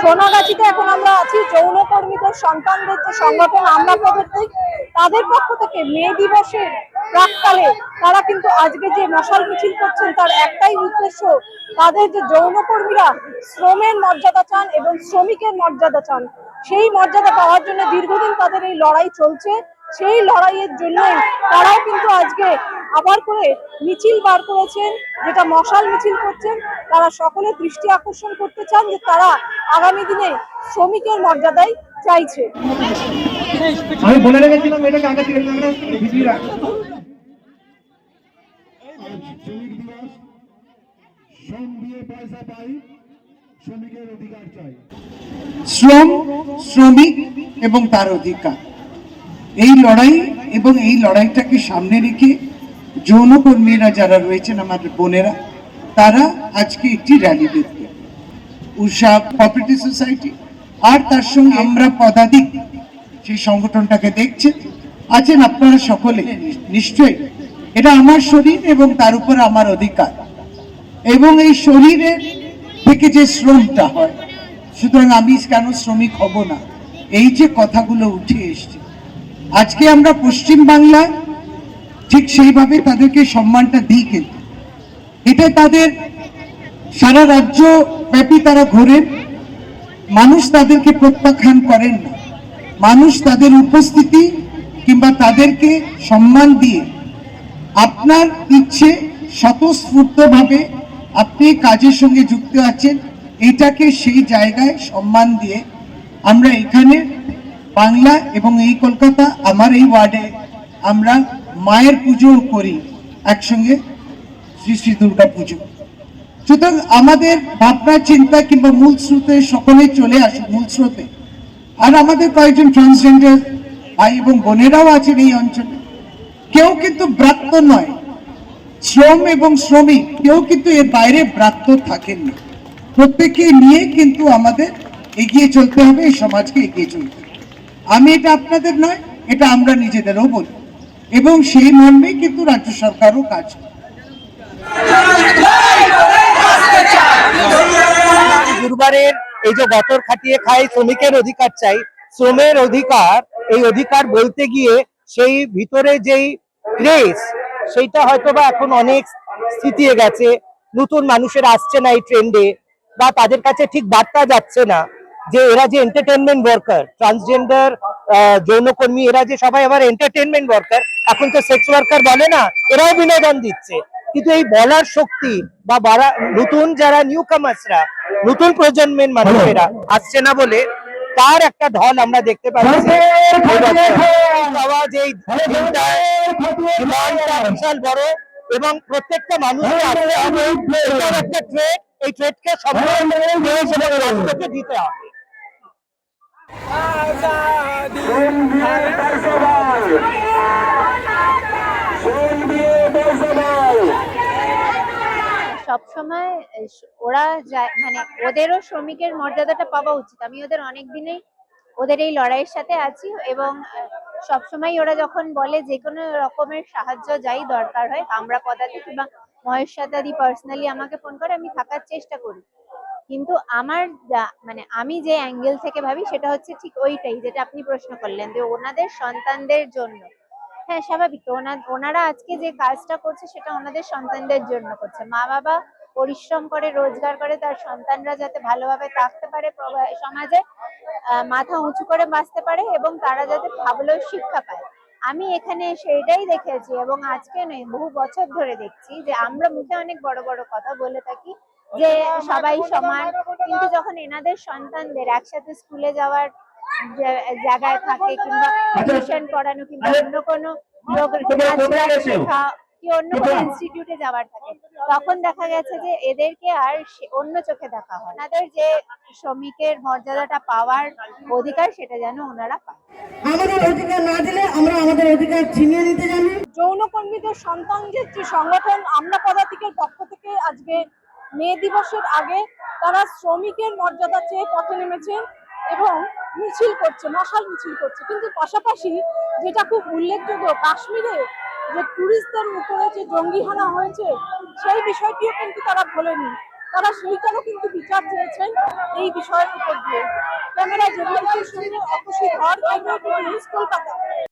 সোনাগাছিতে এখন আমরা আছি, যৌনকর্মীদের, সন্তানদের যে সংগঠন আমরা প্রবর্তিক তাদের পক্ষ থেকে মে দিবসের প্রাককালে তারা কিন্তু আজকে যে মশাল মিছিল করছেন, তার একটাই উদ্দেশ্য তাদের যে যৌনকর্মীরা শ্রমের মর্যাদা চান এবং শ্রমিকের মর্যাদা চান। সেই মর্যাদা পাওয়ার জন্য দীর্ঘদিন তাদের এই লড়াই চলছে। সেই লড়াইয়ের জন্যই তারাও কিন্তু আজকে আবার করে মিছিল বার করেছেন যেটা মশাল মিছিল করছেন তারা সকলে দৃষ্টি আকর্ষণ করতে চান যে তারা আগামী দিনে শ্রমিকের মর্যাদাই চাইছে। আমি বলে রেখেছিলাম এটাকে আগে থেকে ভিজিয়ে রাখ। শ্রমিক দিবস শ্রম দিয়ে পয়সা পাই শ্রমিকের অধিকার চাই। শ্রম শ্রমিক এবং তার অধিকার। এই লড়াই এবং এই লড়াইটাকে সামনে রেখে যৌনকর্মীরা যারা রয়েছেন আমাদের বোনেরা, তারা আজকে একটি র্যালি দেখবে। উষা কোঅপারেটিভ সোসাইটি আর তার সঙ্গে আমরা পদাধিক সেই সংগঠনটাকে দেখছেন আছেন আপনারা সকলে, নিশ্চয়ই। এটা আমার শরীর এবং তার উপর আমার অধিকার। এবং এই শরীরের থেকে যে শ্রমটা হয়, সুতরাং আমি কেন শ্রমিক হব না? এই যে কথাগুলো উঠে এসছে আজকে আমরা পশ্চিম বাংলায় ঠিক সেইভাবে তাদেরকে সম্মানটা দিই কিন্তু। এটা তাদের সারা রাজ্য ব্যাপী তারা ঘোরেন, মানুষ তাদেরকে প্রত্যাখ্যান করেন না। মানুষ তাদের উপস্থিতি কিংবা তাদেরকে সম্মান দিয়ে আপনার ইচ্ছে স্বতঃস্ফূর্তভাবে আপনি কাজের সঙ্গে যুক্ত আছেন, এটাকে সেই জায়গায় সম্মান দিয়ে আমরা এখানে বাংলা এবং এই কলকাতা আমার এই ওয়ার্ডে আমরা মায়ের পুজো করি, একসঙ্গে শ্রী শ্রী দুর্গা পুজো। সুতরাং আমাদের ভাবনা, চিন্তা কিংবা মূল স্রোতে সকলেই চলে আসে মূল স্রোতে। আর আমাদের কয়েকজন ট্রান্সজেন্ডার ভাই এবং বোনেরাও আছেন এই অঞ্চলে। কেউ কিন্তু ব্রাত্য নয়, শ্রম এবং শ্রমিক, কেউ কিন্তু এর বাইরে ব্রাত্য থাকেন না প্রত্যেককে নিয়ে কিন্তু আমাদের এগিয়ে চলতে হবে, এই সমাজকে এগিয়ে চলতে। আমি এটা আপনাদের নয়, এটা আমরা নিজেদেরও বলি। এবং সেই মর্মে কিন্তু রাজ্য সরকারও কাজ গুরুবারের এই যে গতর খাটিয়ে খাই, শ্রমিকের অধিকার চাই, শ্রমের অধিকার, এই অধিকার বলতে গিয়ে সেই ভিতরে যেই ক্রেজ সেইটা হয়তো বা এখন অনেক স্থিতিয়ে গেছে। নতুন মানুষের আসছে না এই ট্রেন্ডে বা তাদের কাছে ঠিক বার্তা যাচ্ছে না। যে এরা যে এন্টারটেনমেন্ট ওয়ার্কার ট্রান্সজেন্ডার যৌনকর্মী এরা যে সবাই আবার এন্টারটেনমেন্ট ওয়ার্কার এখন তো সেক্স ওয়ার্কার বলে না এরাও বিনোদন দিচ্ছে। কিন্তু এই বলার শক্তি বা নতুন যারা নিউ কামার্সরা নতুন প্রজন্মের মানুষেরা আসছে না বলে তার একটা ঢল আমরা দেখতে পাচ্ছি। আওয়াজ এই বিশাল বড় এবং প্রত্যেকটা এটার একটা ট্রেড এই ট্রেডকে দিতে হবে। সবসময় ওরা যায় মানে ওদেরও শ্রমিকের মর্যাদাটা পাওয়া উচিত। আমি ওদের অনেক দিনেই ওদের এই লড়াইয়ের সাথে আছি এবং সবসময় ওরা যখন বলে যে কোনো রকমের সাহায্য যাই দরকার হয় আমরা পদাতি কিংবা মহেশ সাদাদি পার্সোনালি আমাকে ফোন করে, আমি থাকার চেষ্টা করি। কিন্তু আমার মানে আমি যে অ্যাঙ্গেল থেকে ভাবি সেটা হচ্ছে ঠিক ওইটাই যেটা আপনি প্রশ্ন করলেন যে ওনাদের সন্তানদের জন্য। হ্যাঁ স্বাভাবিক। ওনারা আজকে যে কাজটা করছে সেটা ওনাদের সন্তানদের জন্য করছে। মা বাবা পরিশ্রম করে, রোজগার করে, তার সন্তানরা যাতে ভালোভাবে থাকতে পারে সমাজে মাথা উঁচু করে বাঁচতে পারে এবং তারা যাতে ভালো শিক্ষা পায়। আমি এখানে এসে এটাই দেখেছি এবং আজকে নয়, বহু বছর ধরে দেখছি যে আমরা মুখে অনেক বড় বড় কথা বলে থাকি যে সবাই সমান কিন্তু যখন এনাদের সন্তানদের একসাথে স্কুলে যাওয়ার জায়গায় থাকে কিংবা টিউশন পড়ানো কিংবা অন্য কোনো কি অন্য কোনো ইনস্টিটিউটে যাওয়ার থাকে। তখন দেখা গেছে যে এদেরকে আর অন্য চোখে দেখা হয় ওনাদের যে শ্রমিকের মর্যাদাটা পাওয়ার অধিকার সেটা যেন ওনারা পায়। আমাদের অধিকার না দিলে আমরা আমাদের অধিকার ছিনিয়ে নিতে জানি। যৌনকর্মীদের সন্তানদের যে সংগঠন আমরা পদাতিকের পক্ষ থেকে আজকে মে দিবসের আগে তারা শ্রমিকের মর্যাদা চেয়ে পথে নেমেছেন এবং মিছিল করছে, মশাল মিছিল করছে। কিন্তু পাশাপাশি যেটা খুব উল্লেখযোগ্য, কাশ্মীরে যে টুরিস্টদের উপরে যে জঙ্গি হানা হয়েছে, সেই বিষয়টিও কিন্তু তারা ভোলেনি। তারা সেইটারও কিন্তু বিচার চেয়েছেন এই বিষয়ের উপর দিয়ে। ক্যামেরা জেনারেলের সঙ্গে অপসিত হওয়ার কলকাতা।